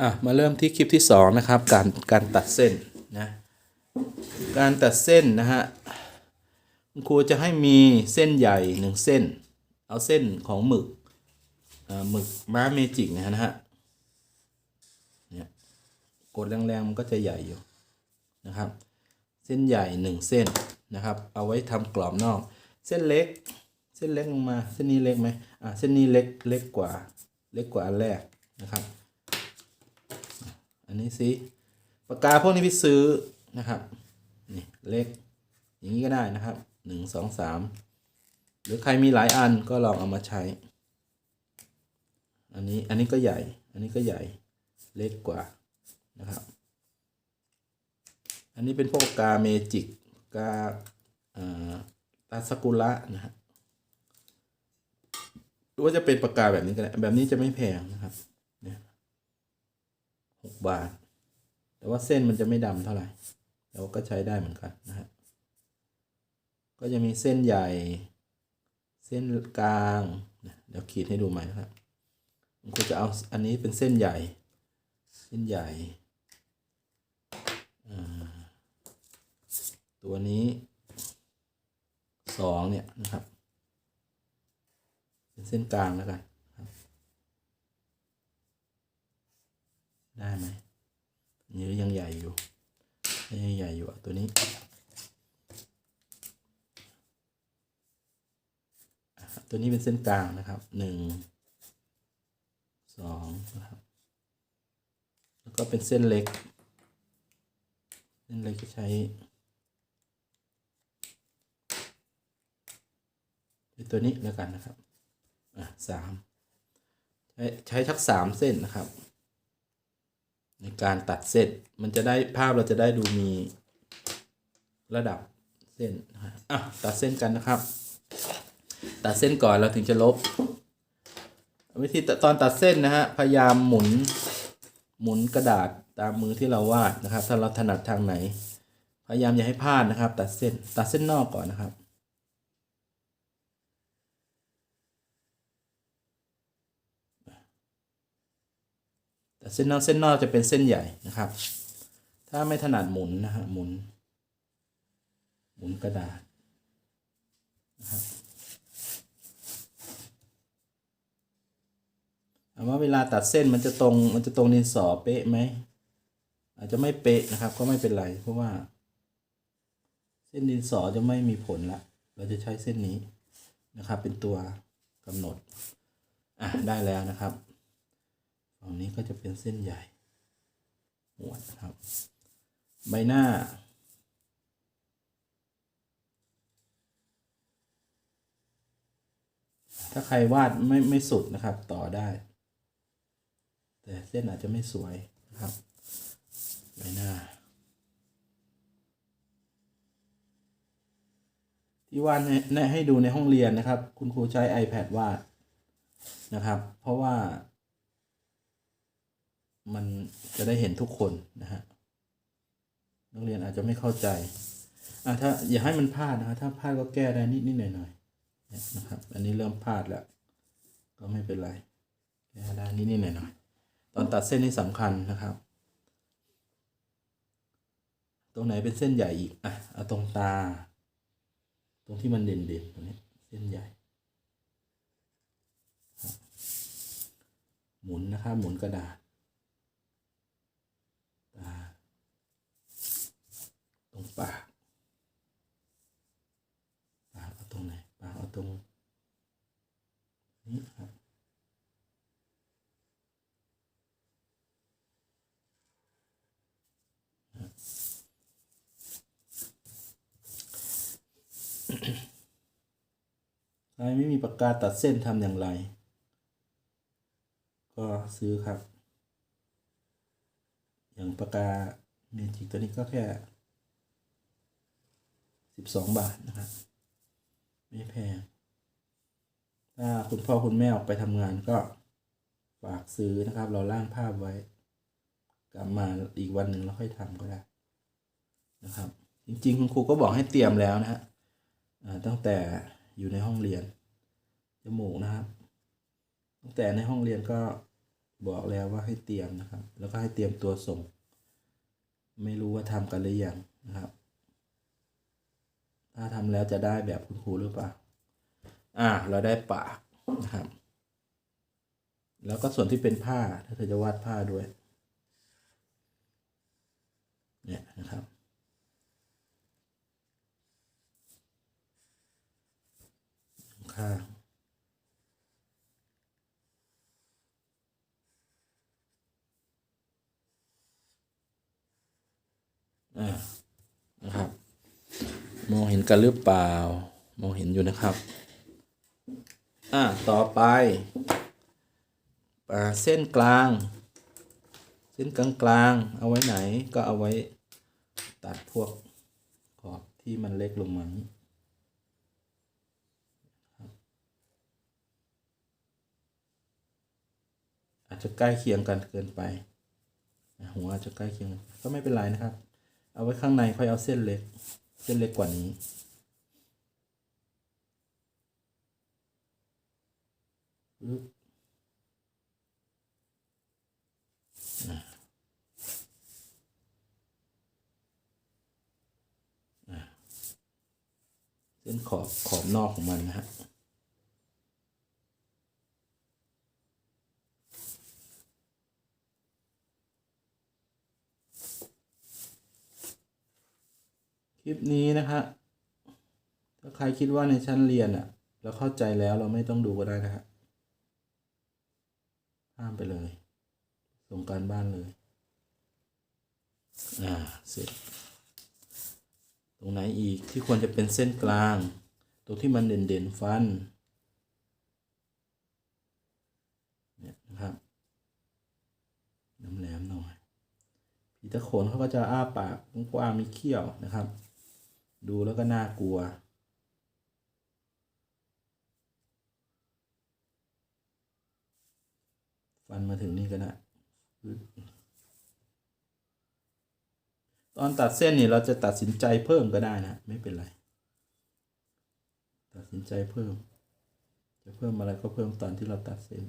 อะมาเริ่มที่คลิปที่สองนะครับการการตัดเส้นนะการตัดเส้นนะฮะคุณครูจะให้มีเส้นใหญ่หนึ่งเส้น เอาเส้นของหมึกหมึกม้าเมจิกนยนะฮะเนี่ยกดแรงๆมันก็จะใหญ่อยู่นะครับ เส้นใหญ่หนึ่งเส้นนะครับ เอาไว้ทำกรอบนอก เส้นเล็ก เส้นเล็กลงมา เส้นนี้เล็กไหมอ่าเส้นนี้เล็กเล็กกว่า เล็กกว่าอันแรกนะครับ อันนี้สิปากกาพวกนี้พี่ซื้อนะครับนี่เล็ก อย่างนี้ก็ได้นะครับหนึ่งสองสามหรือใครมีหลายอันก็ลองเอามาใช้ อันนี้อันนี้ก็ใหญ่ อันนี้ก็ใหญ่เล็กกว่านะครับ อันนี้เป็นพวกกาเมจิกกาอ่าตาสกุระนะฮะหรือว่าจะเป็นปากกาแบบนี้ก็ได้แบบนี้จะไม่แพงนะครับ เนี่ยหกบาท แต่ว่าเส้นมันจะไม่ดำเท่าไหร่แต่ว่าก็ใช้ได้เหมือนกันนะฮะก็จะมีเส้นใหญ่ เส้นกลาง เดี๋ยวขีดให้ดูใหม่นะครับผมก็จะเอาอันนี้เป็นเส้นใหญ่ เส้นใหญ่ ตัวนี้สองเนี่ยนะครับ เป็นเส้นกลางแล้วกัน ได้ไหมนนี้ยังใหญ่อยู่ยังใหญ่อยู่อะตัวนี้ตัวนี้เป็นเส้นกลางนะครับหนึ่งสองนะครับแล้วก็เป็นเส้นเล็ก เส้นเล็กจะใช้เป็นตัวนี้แล้วกันนะครับอะสามใช้ใช้ชักสามเส้นนะครับ ในการตัดเส้นมันจะได้ภาพเราจะได้ดูมีระดับเส้นอะตัดเส้นกันนะครับ ตัดเส้นก่อนเราถึงจะลบ วิธีตอนตัดเส้นนะฮะพยายามหมุนหมุนกระดาษตามมือที่เราวาดนะครับ ถ้าเราถนัดทางไหน พยายามอย่าให้พลาดนะครับ ตัดเส้นตัดเส้นนอกก่อนนะครับ แต่เส้นนอกเส้นนอกจะเป็นเส้นใหญ่นะครับ ถ้าไม่ถนัดหมุนนะฮะหมุน หมุนกระดาษนะครับถามว่าเวลาตัดเส้นมันจะตรงมันจะตรงดินสอเป๊ะไหมอาจจะไม่เป๊ะนะครับ ก็ไม่เป็นไร เพราะว่า เส้นดินสอจะไม่มีผลละเราจะใช้เส้นนี้นะครับ เป็นตัวกำหนดอะได้แล้วนะครับ ฝั่งนี้ก็จะเป็นเส้นใหญ่หมวดนะครับ ใบหน้า ถ้าใครวาดไม่ไม่สุดนะครับต่อได้ แต่เส้นอาจจะไม่สวยนะครับ ใบหน้าที่วาดให้ให้ดูในห้องเรียนนะครับ คุณครูใช้ iPad วาดนะครับ เพราะว่า มันจะได้เห็นทุกคนนะฮะนักเรียนอาจจะไม่เข้าใจอะถ้าอย่าให้มันพลาดนะครับถ้าพลาดก็แก้ได้นิดนิดหน่อยหน่อยนะครับ อันนี้เริ่มพลาดแล้ว ก็ไม่เป็นไรแก้ได้นิดนิดหน่อยหน่อยตอนตัดเส้นนี่สำคัญนะครับ ตรงไหนเป็นเส้นใหญ่อีกอะเอาตรงตา ตรงที่มันเด่นๆตรงนี้เส้นใหญ่หมุนนะครับหมุนกระดาษ ตาตรง ปาก ปากเอาตรงไหน ปากเอาตรง นี้ครับ ใครไม่มีปากกาตัดเส้นทำอย่างไร ก็ซื้อครับ อย่างปากกาเมจิกตัวนี้ก็แค่ สิบสองบาทนะครับไม่แพง ถ้าคุณพ่อคุณแม่ออกไปทำงานก็ฝากซื้อนะครับ เราล่างภาพไว้ กลับมาอีกวันหนึ่งเราค่อยทำก็ได้นะครับ จริงๆ คุณครูก็บอกให้เตรียมแล้วนะฮะตั้งแต่อยู่ในห้องเรียนจมูกนะครับ ตั้งแต่ในห้องเรียนก็บอกแล้วว่าให้เตรียมนะครับ แล้วก็ให้เตรียมตัวส่ง ไม่รู้ว่าทำกันหรือยังนะครับ ถ้าทำแล้วจะได้แบบคุณครูหรือเปล่า อ่า เราได้ปากนะครับ แล้วก็ส่วนที่เป็นผ้า ถ้าเธอจะวาดผ้าด้วย เนี่ยนะครับข้างอ่านะ มองเห็นกันหรือเปล่า มองเห็นอยู่นะครับ อ่าต่อไปอ่าเส้นกลาง เส้นกลางกลางเอาไว้ไหนก็เอาไว้ตัดพวกขอบที่มันเล็กลงมาอาจจะใกล้เคียงกันเกินไป หัวอาจจะใกล้เคียงก็ไม่เป็นไรนะครับ เอาไว้ข้างในค่อยเอาเส้นเล็ก เส้นเล็กกว่านี้ปึ๊บอะอะเส้นขอบขอบนอกของมันนะฮะ ลิปนี้นะฮะถ้าใครคิดว่าในชั้นเรียนอะเราเข้าใจแล้วเราไม่ต้องดูก็ได้นะฮะข้ามไปเลย ส่งการบ้านเลย อ่า เสร็จ ตรงไหนอีกที่ควรจะเป็นเส้นกลาง ตรงที่มันเด่นเด่นฟัน เนี่ยนะครับน้ำแหลมหน่อยผีตะโขนเขาก็จะอ้าปากกว้างมีเขี้ยวนะครับ ดูแล้วก็น่ากลัว ฟันมาถึงนี่ก็ได้ตอนตัดเส้นนี่เราจะตัดสินใจเพิ่มก็ได้นะ ไม่เป็นไร ตัดสินใจเพิ่ม จะเพิ่มอะไรก็เพิ่มตอนที่เราตัดเส้น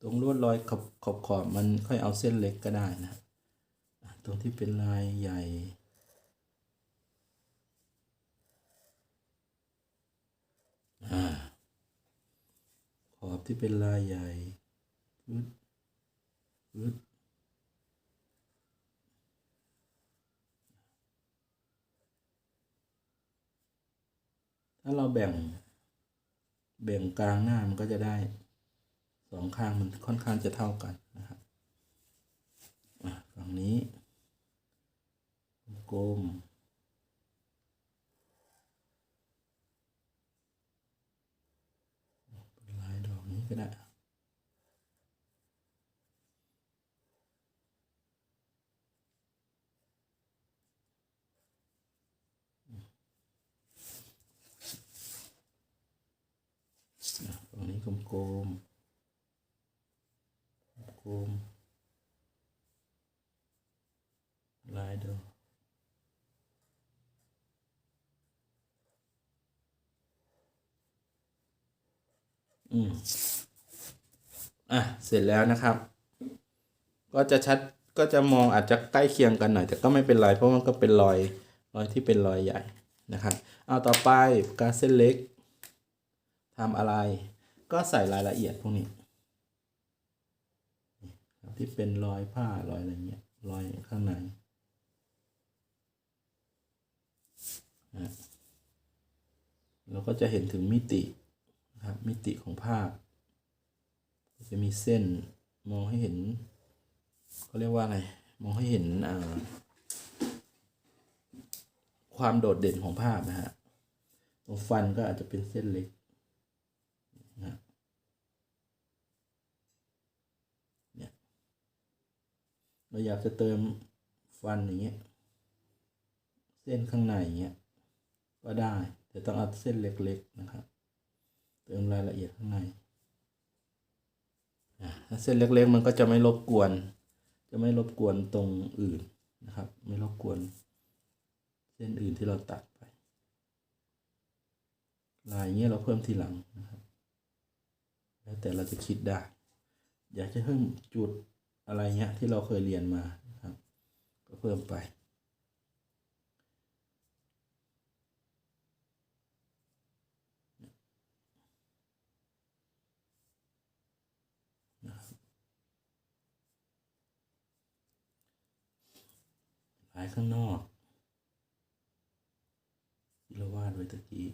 ตรงลวดรอยขอบขอบขอบมันค่อยเอาเส้นเล็กก็ได้นะตรงที่เป็นลายใหญ่ขอบที่เป็นลายใหญ่ ปึ๊ดปึ๊ด ถ้าเราแบ่ง แบ่งกลางหน้ามันก็จะได้สองข้างมันค่อนข้างจะเท่ากันนะครับอะฝั่งนี้กลมเป็นลายดอกนี้ก็ได้ อะฝั่งนี้ กลมกลมลายดอกอืมอะ เสร็จแล้วนะครับ ก็จะชัดก็จะมองอาจจะใกล้เคียงกันหน่อย แต่ก็ไม่เป็นไรเพราะมันก็เป็นรอยรอยที่เป็นรอยใหญ่นะครับ เอาต่อไปปากกาเส้นเล็กทำอะไร ก็ใส่รายละเอียดพวกนี้ที่เป็นรอยผ้ารอยอะไรเงี้ยรอยข้างในนะเราก็จะเห็นถึงมิตินะครับมิติของภาพ จะมีเส้นมองให้เห็นเขาเรียกว่าอะไร มองให้เห็นความโดดเด่นของภาพนะฮะตรงฟันก็อาจจะเป็นเส้นเล็กนะเนี่ย เราอยากจะเติมฟันอย่างเงี้ย เส้นข้างในอย่างเงี้ย ก็ได้ แต่ต้องเอาเส้นเล็กๆนะครับ เติมรายละเอียดข้างในถ้าเส้นเล็กๆ มันก็จะไม่รบกวน จะไม่รบกวนตรงอื่นนะครับ ไม่รบกวน เส้นอื่นที่เราตัดไป ลายเงี้ยเราเพิ่มทีหลังนะครับ แล้วแต่เราจะคิดได้ อยากจะเพิ่มจุด อะไรเงี้ยที่เราเคยเรียนมานะครับ ก็เพิ่มไปลายข้างนอกที่เราวาดไว้ตะกี้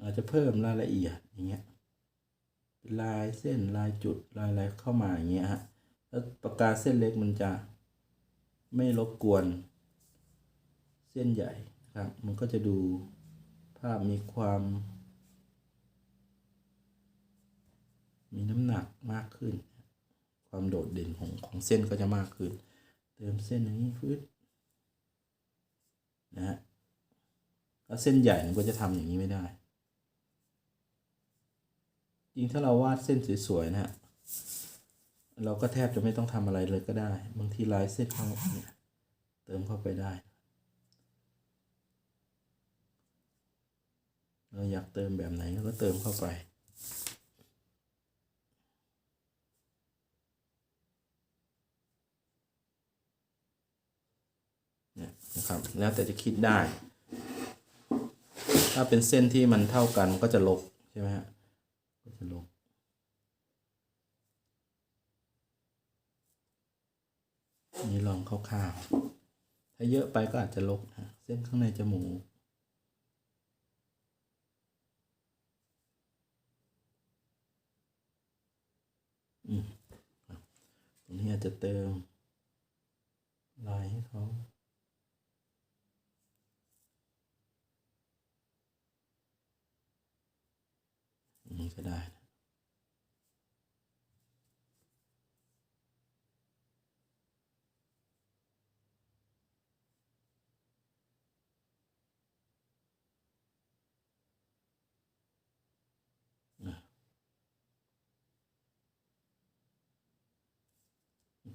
อา จจะเพิ่มรายละเอียดอย่างเงี้ยลายเส้นลายจุดลายอะไรเข้ามาอย่างเงี้ยฮะแล้วปากกาเส้นเล็กมันจะไม่รบกวน เส้นใหญ่ครับ มันก็จะดูภาพมีความ มีน้ำหนักมากขึ้น ความโดดเด่นของของเส้นก็จะมากขึ้น เติมเส้นอย่างนี้ฟืดนะฮะถ้าเส้นใหญ่มันก็จะทำอย่างนี้ไม่ได้ จริงถ้าเราวาดเส้นสวยๆนะฮะเราก็แทบจะไม่ต้องทำอะไรเลยก็ได้ บางทีลายเส้นเขาเนี่ยเติมเข้าไปได้ เราอยากเติมแบบไหนก็เติมเข้าไปเนี่ยนะครับแล้วแต่จะคิดได้ ถ้าเป็นเส้นที่มันเท่ากันมันก็จะลบใช่ไหมฮะ ก็จะลบนี่ลองคร่าวๆ ถ้าเยอะไปก็อาจจะลบนะเส้นข้างในจมูกอืมตรงนี้อาจจะเติมลายให้เขา อย่างนี้ ก็ได้นะ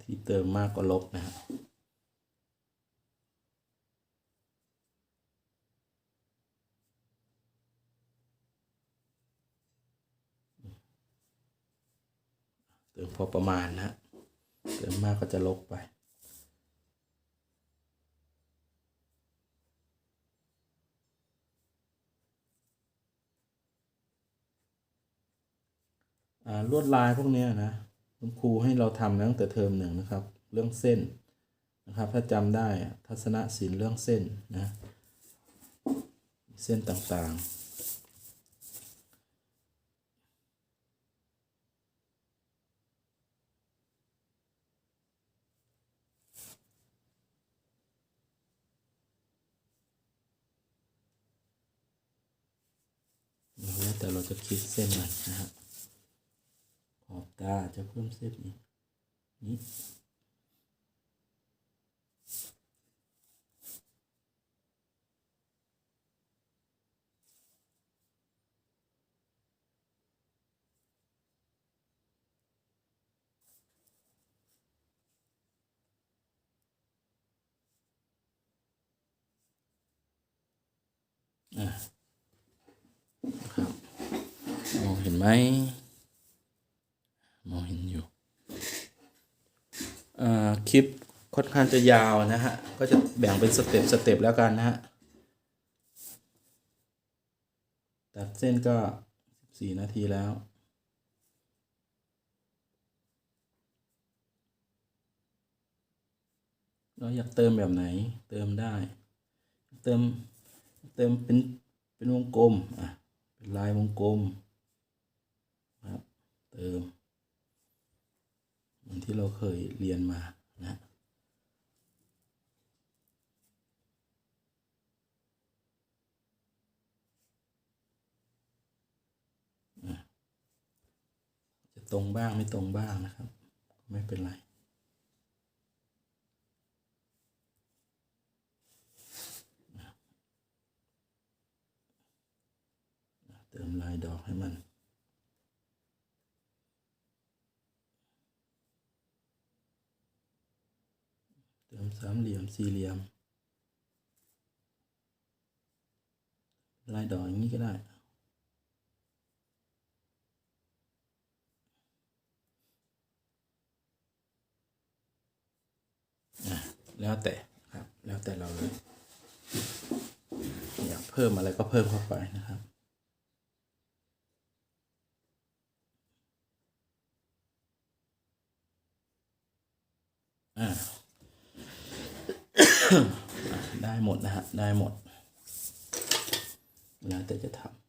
ที่เติมมากก็ลบนะฮะเพอประมาณนะเติมมากก็จะลบไปอ่าลวดลายพวกเนี้ยนะคุณครูให้เราทำตั้งแต่เทอมหนึ่งนะครับ เรื่องเส้นนะครับ ถ้าจำได้ทัศนศิลป์เรื่องเส้นนะ เส้นต่างๆ แต่เราจะคิดเส้นมันนะฮะขอบตาจะเพิ่มเส้นนี้นี้ อะครับมองเห็น ไหมมองเห็นอยู่อ่าคลิปค่อนข้างจะยาวนะฮะ ก็จะแบ่งเป็นสเต็ปสเต็ปแล้วกันนะฮะ ตัดเส้นก็สี่นาทีแล้ว เราอยากเติมแบบไหนเติมได้ เติม เติมเป็นเป็นวงกลม อะ เป็นลายวงกลม เติมเหมือนที่เราเคยเรียนมานะจะตรงบ้างไม่ตรงบ้างนะครับ ไม่เป็นไรเติมลายดอกให้มัน ติมสามเหลี่ยมสี่เหลี่ยม ลายดอกอย่างนี้ก็ได้ แล้วแต่ครับ แล้วแต่เราเลยอยากเพิ่มอะไรก็เพิ่มเข้าไปนะครับอ่า ได้หมดนะฮะ ได้หมด แล้วแต่จะทำ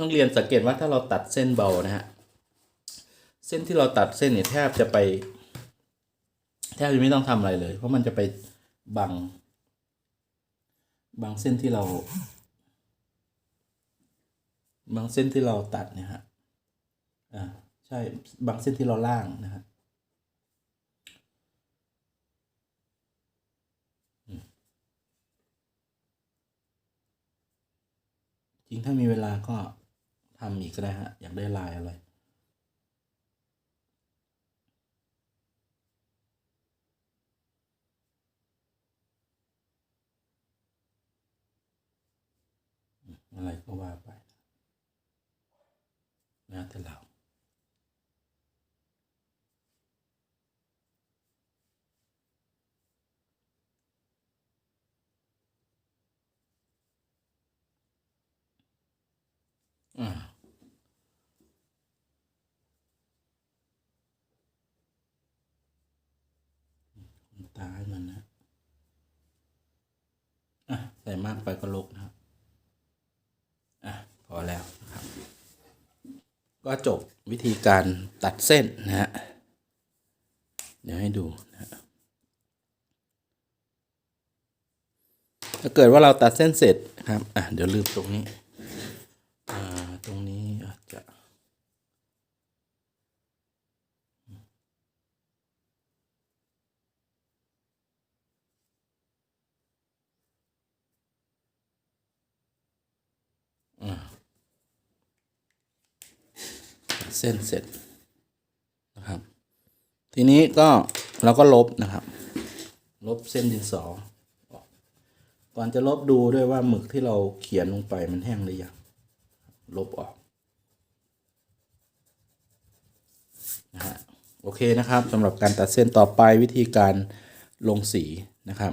นักเรียนสังเกตว่าถ้าเราตัดเส้นเบานะฮะ เส้นที่เราตัดเส้นเนี่ยแทบจะไป แทบจะไม่ต้องทำอะไรเลย เพราะมันจะไปบังบางเส้นที่เรา บางเส้นที่เราตัดเนี่ยฮะ อ่า ใช่ บางเส้นที่เราล่างนะฮะจริงถ้ามีเวลาก็ทำอีกก็ได้ฮะ อยากได้ลายอะไร อะไรก็ว่าไปแล้วแต่เราอ่าขนตาให้มันนะ อะ ใส่มากไปก็ลกนะครับ พอแล้วนะครับ ก็จบวิธีการตัดเส้นนะฮะ เดี๋ยวให้ดูนะฮะถ้าเกิดว่าเราตัดเส้นเสร็จครับ อะ เดี๋ยวลืมตรงนี้ อ่า ตรงนี้อาจจะ อ่า เส้นเสร็จนะครับ ทีนี้ก็เราก็ลบนะครับ ลบเส้นดินสอก่อนจะลบดูด้วยว่าหมึกที่เราเขียนลงไปมันแห้งหรือยังลบออกนะฮะโอเคนะครับสำหรับการตัดเส้นต่อไปวิธีการลงสีนะครับ